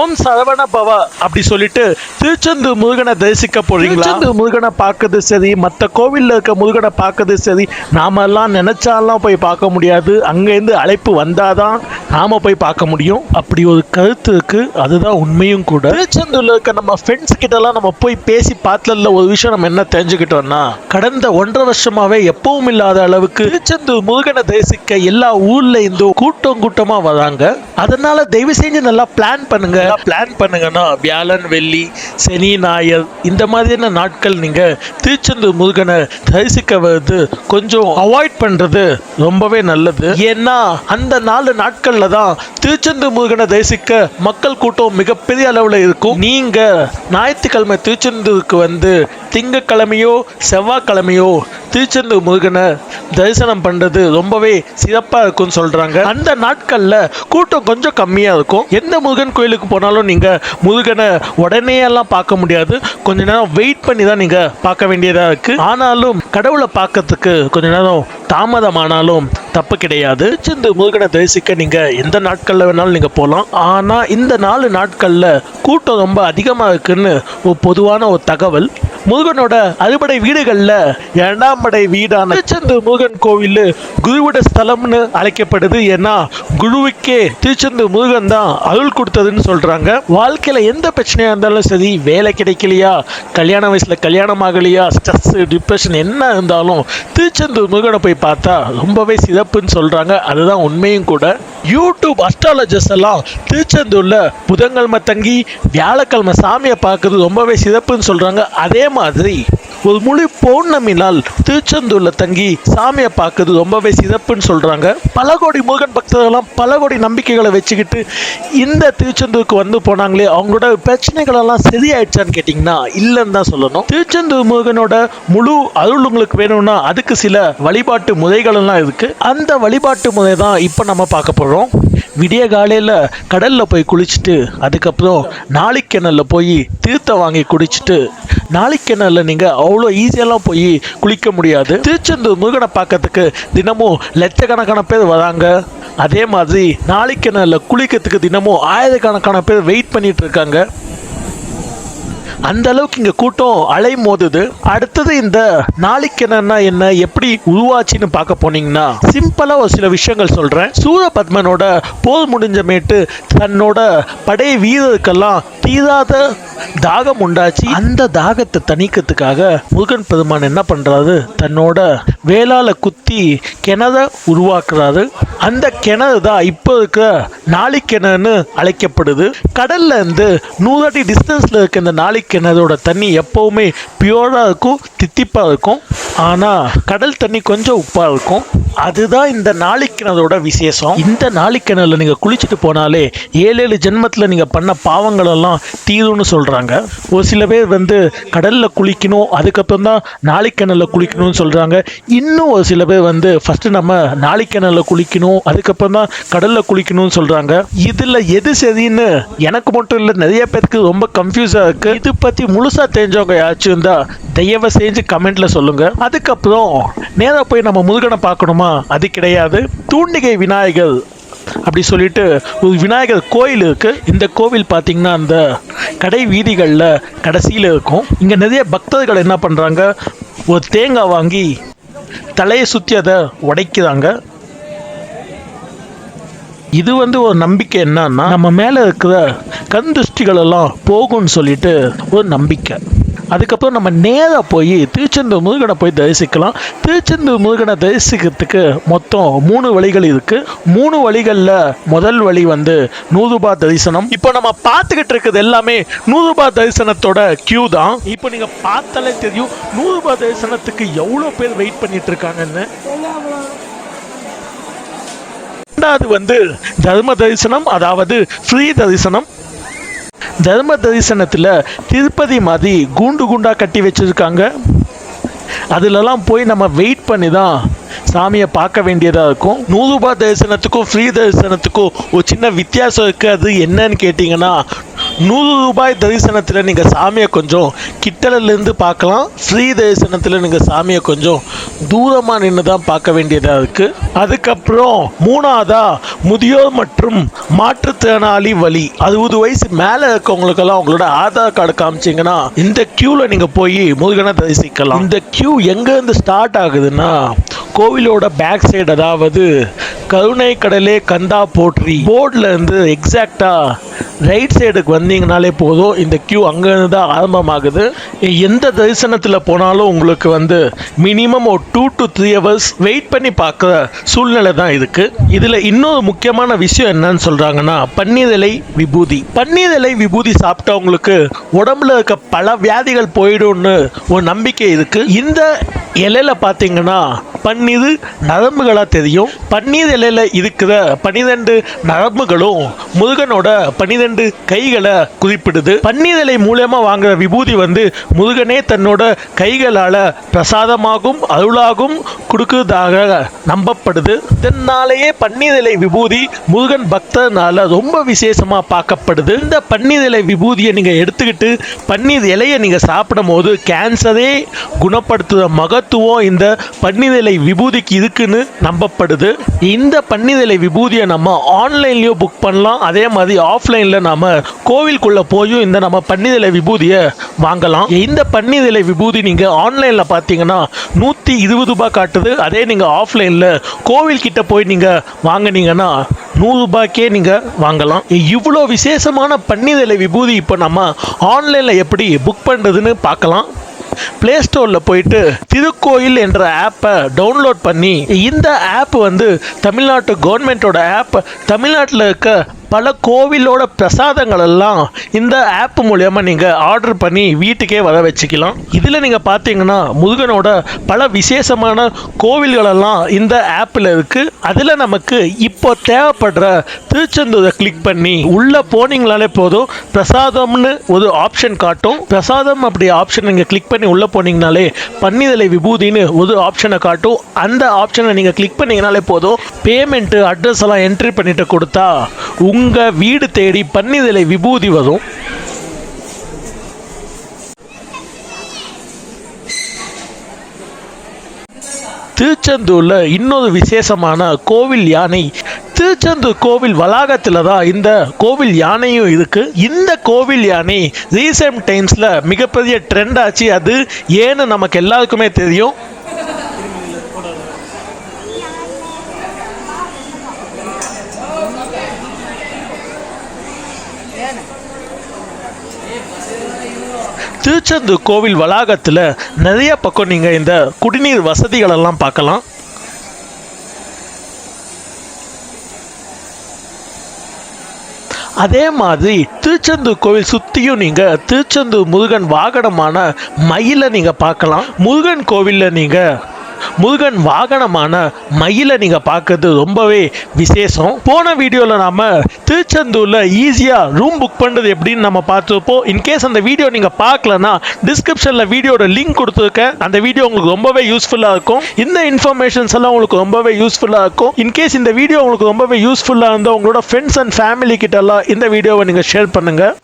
ஓம் சரவண பவ அப்படி சொல்லிட்டு திருச்செந்தூர் முருகனை தரிசிக்க போறீங்களா? திருச்செந்தூர் முருகனை பார்க்கறது சரி மற்ற கோவிலில் இருக்க முருகனை பார்க்கறது சரி நாமெல்லாம் நினைச்சாலாம் போய் பார்க்க முடியாது. அங்கேருந்து அழைப்பு வந்தாதான் நாம போய் பார்க்க முடியும். அப்படி ஒரு கருத்து இருக்கு அதுதான் உண்மையும் கூட. திருச்செந்தூர்ல இருக்க நம்ம ஃப்ரெண்ட்ஸ் கிட்ட எல்லாம் நம்ம போய் பேசி பார்த்ததுல ஒரு விஷயம் நம்ம என்ன தெரிஞ்சுக்கிட்டோம்னா கடந்த ஒன்றரை வருஷமாவே எப்பவும் இல்லாத அளவுக்கு திருச்செந்தூர் முருகனை தரிசிக்க எல்லா ஊர்ல இருந்தும் கூட்டம் கூட்டமா வராங்க. அதனால தயவு செஞ்சு நல்லா பிளான் பண்ணுங்க. பிளான் பண்ணுங்கன்னா வியாழன் வெள்ளி சனி ஞாயிறு இந்த மாதிரியான நாட்கள் நீங்கள் திருச்செந்தூர் முருகனை தரிசிக்க வருது கொஞ்சம் அவாய்ட் பண்ணுறது ரொம்பவே நல்லது. ஏன்னா அந்த நாலு நாட்களில் தான் திருச்செந்தூர் முருகனை தரிசிக்க மக்கள் கூட்டம் மிகப்பெரிய அளவில் இருக்கும். நீங்கள் ஞாயிற்றுக்கிழமை திருச்செந்தூருக்கு வந்து திங்கக்கிழமையோ செவ்வாய்க்கிழமையோ திருச்செந்தூர் முருகனை தரிசனம் பண்ணுறது ரொம்பவே சிறப்பாக இருக்கும்னு சொல்கிறாங்க அந்த நாட்களில் கூட்டம் கொஞ்சம் கம்மியாக இருக்கும். எந்த முருகன் கோயிலுக்கு போனாலும் நீங்கள் முருகனை உடனேயெல்லாம் பார்க்க முடியாது. கொஞ்ச நேரம் வெயிட் பண்ணி தான் நீங்கள் பார்க்க வேண்டியதாக இருக்குது ஆனாலும் கடவுளை பார்க்கறதுக்கு கொஞ்ச நேரம் தாமதமானாலும் தப்பு கிடையாது. சிந்து முருகனை தரிசிக்க நீங்க எந்த நாட்கள்ல வேணாலும் நீங்க போகலாம் ஆனா இந்த நாலு நாட்கள்ல கூட்டம் ரொம்ப அதிகமா இருக்குன்னு ஒரு பொதுவான ஒரு தகவல். முருகனோட அறுபடை வீடுகளில் இரண்டாம் படை வீடான திருச்செந்தூர் முருகன் கோவில் குருவிட ஸ்தலம்னு அழைக்கப்படுது. ஏன்னா குருவுக்கே திருச்செந்தூர் முருகன் தான் அருள் கொடுத்ததுன்னு சொல்கிறாங்க வாழ்க்கையில் எந்த பிரச்சனையாக இருந்தாலும் சரி வேலை கிடைக்கலையா கல்யாண வயசில் கல்யாணம் ஆகலையா ஸ்ட்ரெஸ்ஸு டிப்ரெஷன் என்ன இருந்தாலும் திருச்செந்தூர் முருகனை போய் பார்த்தா ரொம்பவே இழப்புன்னு சொல்றாங்க. அதுதான் உண்மையும் கூட. யூடியூப் அஸ்ட்ராலஜர்ஸ் எல்லாம் திருச்செந்தூரில் புதன்கிழமை தங்கி வியாழக்கிழமை சாமியை பார்க்கறது ரொம்பவே சிறப்புன்னு சொல்கிறாங்க அதே மாதிரி ஒரு முழு பௌர்ணமி நாள் திருச்செந்தூரில் தங்கி சாமியை பார்க்கறது ரொம்பவே சிறப்புன்னு சொல்கிறாங்க பல கோடி முருகன் பக்தர்கள்லாம் பல கோடி நம்பிக்கைகளை வச்சுக்கிட்டு இந்த திருச்செந்தூருக்கு வந்து போனாங்களே அவங்களோட பிரச்சனைகள் எல்லாம் சரியாயிடுச்சான்னு கேட்டிங்கன்னா இல்லைன்னு தான் சொல்லணும். திருச்செந்தூர் முருகனோட முழு அருள் உங்களுக்கு வேணும்னா அதுக்கு சில வழிபாட்டு முறைகளெல்லாம் இருக்குது அந்த வழிபாட்டு முறை தான் இப்போ நம்ம பார்க்க போகிறோம் போகிறோம் விடிய காலையில் கடலில் போய் குளிச்சுட்டு அதுக்கப்புறம் நாளிக்கிணல்ல போய் தீர்த்தம் வாங்கி குடிச்சிட்டு நாளிக்கிணல்ல நீங்கள் அவ்வளோ ஈஸியெல்லாம் போய் குளிக்க முடியாது. திருச்செந்தூர் முருகனை பார்க்கறதுக்கு தினமும் லட்சக்கணக்கான பேர் வராங்க. அதே மாதிரி நாளிக்கிணல்ல குளிக்கிறதுக்கு தினமும் ஆயிரக்கணக்கான பேர் வெயிட் பண்ணிட்டு இருக்காங்க. அந்த அளவுக்கு இங்க கூட்டம் அலை மோதுது அடுத்தது இந்த நாளிக்கிணறுனா என்ன எப்படி உருவாச்சுன்னு பார்க்க போனீங்கன்னா சிம்பிளா ஒரு சில விஷயங்கள் சொல்றேன். சூரபத்மனோட போர் முடிஞ்சமேட்டு தன்னோட படை வீரருக்கெல்லாம் தீராத தாகம் உண்டாச்சு. அந்த தாகத்தை தணிக்கிறதுக்காக முருகன் பெருமான் என்ன பண்றாரு? தன்னோட வேளால குத்தி கிணற உருவாக்குறாரு. அந்த கிணறு தான் இப்போ இருக்க நாளிக்கிணறுன்னு அழைக்கப்படுது. கடல்ல இருந்து நூறு அடி டிஸ்டன்ஸ்ல இருக்க இந்த நாளிக்கிணறோட தண்ணி எப்பவுமே பியூரா இருக்கும் தித்திப்பா இருக்கும். ஆனா கடல் தண்ணி கொஞ்சம் உப்பா இருக்கும். அதுதான் இந்த நாளிக்கிணறோட விசேஷம். இந்த நாளிக்கிணறுல நீங்க குளிச்சுட்டு போனாலே ஏழு ஏழு ஜென்மத்துல நீங்க பண்ண பாவங்கள் எல்லாம் தீரும்னு சொல்றாங்க. ஒரு சில பேர் வந்து கடல்ல குளிக்கணும் அதுக்கப்புறம் தான் நாளிக்கிணறுல குளிக்கணும்னு சொல்றாங்க. இன்னும் ஒரு சில பேர் வந்து ஃபர்ஸ்ட் நம்ம நாளிக்கிணறுல குளிக்கணும் அதுக்கப்புறம் தான் கடல்ல குளிக்கணும்னு சொல்றாங்க. இதுல எது சரின்னு எனக்கு மட்டும் இல்லை நிறைய பேருக்கு ரொம்ப கன்ஃபியூஸா இருக்கு. இது பத்தி முழுசா தெரிஞ்சவங்க யாச்சும் இருந்தால் தயவு செஞ்சு கமெண்ட்ல சொல்லுங்க. அதுக்கப்புறம் நேராக போய் நம்ம முருகனை பார்க்கணுமா? அது கிடையாது. தூண்டிகை விநாயகர் அப்படி சொல்லிட்டு ஒரு விநாயகர் கோயில் இருக்குது இந்த கோவில் பார்த்திங்கன்னா அந்த கடை வீதிகளில் கடைசியில் இருக்கும். இங்கே நிறைய பக்தர்கள் என்ன பண்ணுறாங்க ஒரு தேங்காய் வாங்கி தலையை சுற்றி அதை உடைக்கிறாங்க. இது வந்து ஒரு நம்பிக்கை என்னன்னா நம்ம மேலே இருக்கிற கண் திருஷ்டிகள் எல்லாம் போகும்னு சொல்லிட்டு ஒரு நம்பிக்கை. அதுக்கப்புறம் நம்ம நேராக போய் திருச்செந்தூர் முருகனை போய் தரிசிக்கலாம். திருச்செந்தூர் முருகனை தரிசிக்கிறதுக்கு மொத்தம் மூணு வழிகள் இருக்கு. மூணு வழிகளில் முதல் வழி வந்து நூறுபா தரிசனம். இப்போ நம்ம பார்த்துக்கிட்டு இருக்கிறது எல்லாமே நூறுபா தரிசனத்தோட கியூ தான். இப்போ நீங்கள் பார்த்தாலே தெரியும் நூறுபா தரிசனத்துக்கு எவ்வளோ பேர் வெயிட் பண்ணிட்டு இருக்காங்கன்னு. ரெண்டாவது வந்து தர்ம தரிசனம் அதாவது ஃப்ரீ தரிசனம். தர்ம தரிசனத்தில் திருப்பதி மாதிரி கூண்டு குண்டாக கட்டி வச்சிருக்காங்க. அதுலலாம் போய் நம்ம வெயிட் பண்ணி தான் சாமியை பார்க்க வேண்டியதாக இருக்கும். நூறுரூபா தரிசனத்துக்கும் ஃப்ரீ தரிசனத்துக்கும் ஒரு சின்ன வித்தியாசம் இருக்குது அது என்னன்னு கேட்டிங்கன்னா நூறு ரூபாய் தரிசனத்தில் நீங்கள் சாமியை கொஞ்சம் கிட்டலிருந்து பார்க்கலாம். ஃப்ரீ தரிசனத்தில் நீங்கள் சாமியை கொஞ்சம் தூரமாக நின்று தான் பார்க்க வேண்டியதாக இருக்குது அதுக்கப்புறம் மூணாவதா முதியோர் மற்றும் மாற்றுத்திறனாளி வழி அறுபது வயசு மேலே இருக்கவங்களுக்கெல்லாம் உங்களோட ஆதார் கார்டு காமிச்சிங்கன்னா இந்த க்யூவில் நீங்கள் போய் முருகனை தரிசிக்கலாம். இந்த க்யூ எங்கேருந்து ஸ்டார்ட் ஆகுதுன்னா கோவிலோட பேக் சைடு அதாவது கருணை கடலே கந்தா போற்றி. போர்டில் இருந்து எக்ஸாக்டாக ரைட் சைடுக்கு வந்தீங்கனாலே போதும். இந்த க்யூ அங்கேருந்து தான் ஆரம்பமாகுது. எந்த தரிசனத்தில் போனாலும் உங்களுக்கு வந்து மினிமம் ஒரு two to three hours wait பண்ணி பார்க்குற சூழ்நிலை தான் இருக்குது இதில் இன்னொரு முக்கியமான விஷயம் என்னன்னு சொல்கிறாங்கன்னா பன்னீர் இலை விபூதி. பன்னீர் இலை விபூதி சாப்பிட்டவங்களுக்கு உடம்புல இருக்க பல வியாதிகள் போயிடும்னு ஒரு நம்பிக்கை இருக்குது இந்த இலையில பார்த்தீங்கன்னா பன்னீர் நரம்புகளாக தெரியும். பன்னீர் இலையில இருக்கிற பன்னிரெண்டு நரம்புகளும் முருகனோட பன்னிரெண்டு கைகளை குறிப்பிடுது பன்னீர் இலை மூலயமா வாங்குற விபூதி வந்து முருகனே தன்னோட கைகளால் பிரசாதமாகும் அருளாகும் கொடுக்கிறதாக நம்பப்படுது. இதனாலேயே பன்னீர் இலை விபூதி முருகன் பக்தனால ரொம்ப விசேஷமாக பார்க்கப்படுது. இந்த பன்னீர் இலை விபூதியை நீங்கள் எடுத்துக்கிட்டு பன்னீர் இலையை நீங்கள் சாப்பிடும் போது கேன்சரே குணப்படுத்துகிற மகத்துவம் இந்த பன்னீர் இலை விபூதிக்கு இருக்குன்னு நம்பப்படுது. இந்த பன்னீர் இலை விபூதியை நம்ம ஆன்லைன்லேயும் புக் பண்ணலாம். அதே மாதிரி ஆஃப்லைனில் நாம் கோவிலுக்குள்ளே போயும் இந்த நம்ம பன்னிதலை விபூதியை வாங்கலாம். இந்த பன்னிதலை விபூதி நீங்கள் ஆன்லைனில் பார்த்தீங்கன்னா நூற்றி இருபது ரூபாய் காட்டுது. அதே நீங்கள் ஆஃப்லைனில் கோவில் கிட்ட போய் நீங்கள் வாங்குனீங்கன்னா நூறுரூபாய்க்கே நீங்கள் வாங்கலாம். இவ்வளோ விசேஷமான பன்னிதலை விபூதி இப்போ நம்ம ஆன்லைனில் எப்படி புக் பண்ணுறதுன்னு பார்க்கலாம். ப்ளே ஸ்டோரில் போயிட்டு திருக்கோயில் என்ற ஆப்பை டவுன்லோட் பண்ணி இந்த ஆப் வந்து தமிழ்நாட்டு கவர்மெண்ட்டோட ஆப் தமிழ்நாட்டில் இருக்க பல கோவிலோட பிரசாதங்கள் எல்லாம் இந்த ஆப் மூலயமா நீங்கள் ஆர்டர் பண்ணி வீட்டுக்கே வர வச்சுக்கலாம். இதில் நீங்கள் பார்த்தீங்கன்னா முருகனோட பல விசேஷமான கோவில்களெல்லாம் இந்த ஆப்பில் இருக்குது அதில் நமக்கு இப்போ தேவைப்படுற திருச்செந்தூரை கிளிக் பண்ணி உள்ளே போனீங்களாலே போதும். பிரசாதம்னு ஒரு ஆப்ஷன் காட்டும். பிரசாதம் அப்படி ஆப்ஷன் நீங்கள் கிளிக் பண்ணி உள்ளே போனீங்கனாலே பன்னிதலை விபூதின்னு ஒரு ஆப்ஷனை காட்டும். அந்த ஆப்ஷனை நீங்கள் கிளிக் பண்ணீங்கனாலே போதும். பேமெண்ட்டு அட்ரஸ் எல்லாம் என்ட்ரி பண்ணிட்டு கொடுத்தா உங்கள் வீடு தேடி பன்னிதலை விபூதி வரும். திருச்செந்தூரில் இன்னொரு விசேஷமான கோவில் யானை. திருச்செந்தூர் கோவில் வளாகத்தில் தான் இந்த கோவில் யானையும் இருக்குது இந்த கோவில் யானை ரீசெண்ட் டைம்ஸில் மிகப்பெரிய ட்ரெண்ட் ஆச்சு. அது ஏன்னு நமக்கு எல்லாருக்குமே தெரியும். திருச்செந்து கோவில் வளாகத்தில் நிறைய பக்கம் நீங்கள் இந்த குடிநீர் வசதிகளெல்லாம் பார்க்கலாம். அதே மாதிரி திருச்செந்தூர் கோவில் சுற்றியும் நீங்கள் திருச்செந்தூர் முருகன் வாகனமான மயிலை நீங்கள் பார்க்கலாம். முருகன் கோவிலில் நீங்கள் முருகன் வாகனமான மயிலை நீங்கள் பார்க்கறது ரொம்பவே விசேஷம். போன வீடியோவில் நாம் திருச்செந்தூரில் ஈஸியாக ரூம் புக் பண்ணுறது எப்படின்னு நம்ம பார்த்துருப்போம். இன்கேஸ் அந்த வீடியோ நீங்கள் பார்க்கலனா டிஸ்கிரிப்ஷனில் வீடியோட லிங்க் கொடுத்துருக்கேன். அந்த வீடியோ உங்களுக்கு ரொம்பவே யூஸ்ஃபுல்லாக இருக்கும். இந்த இன்ஃபர்மேஷன்ஸ் எல்லாம் உங்களுக்கு ரொம்பவே யூஸ்ஃபுல்லாக இருக்கும். இன்கேஸ் இந்த வீடியோ உங்களுக்கு ரொம்பவே யூஸ்ஃபுல்லாக இருந்தால் உங்களோட ஃப்ரெண்ட்ஸ் அண்ட் ஃபேமிலி கிட்ட எல்லாம் இந்த வீடியோவை நீங்கள் ஷேர் பண்ணுங்கள்